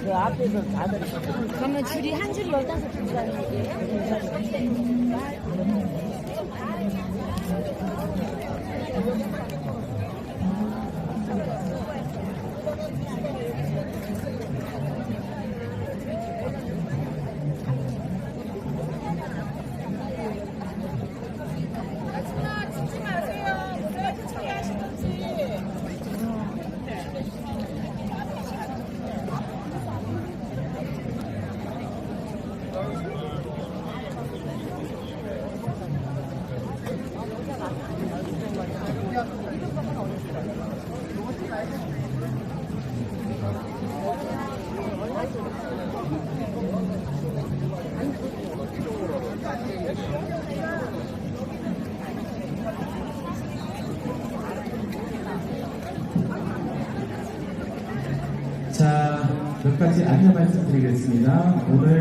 그 앞에서 다들 그러면 줄이 한 줄이 열다섯 줄이라는 얘기예요? 자, 몇 가지 안내 말씀드리겠습니다. 오늘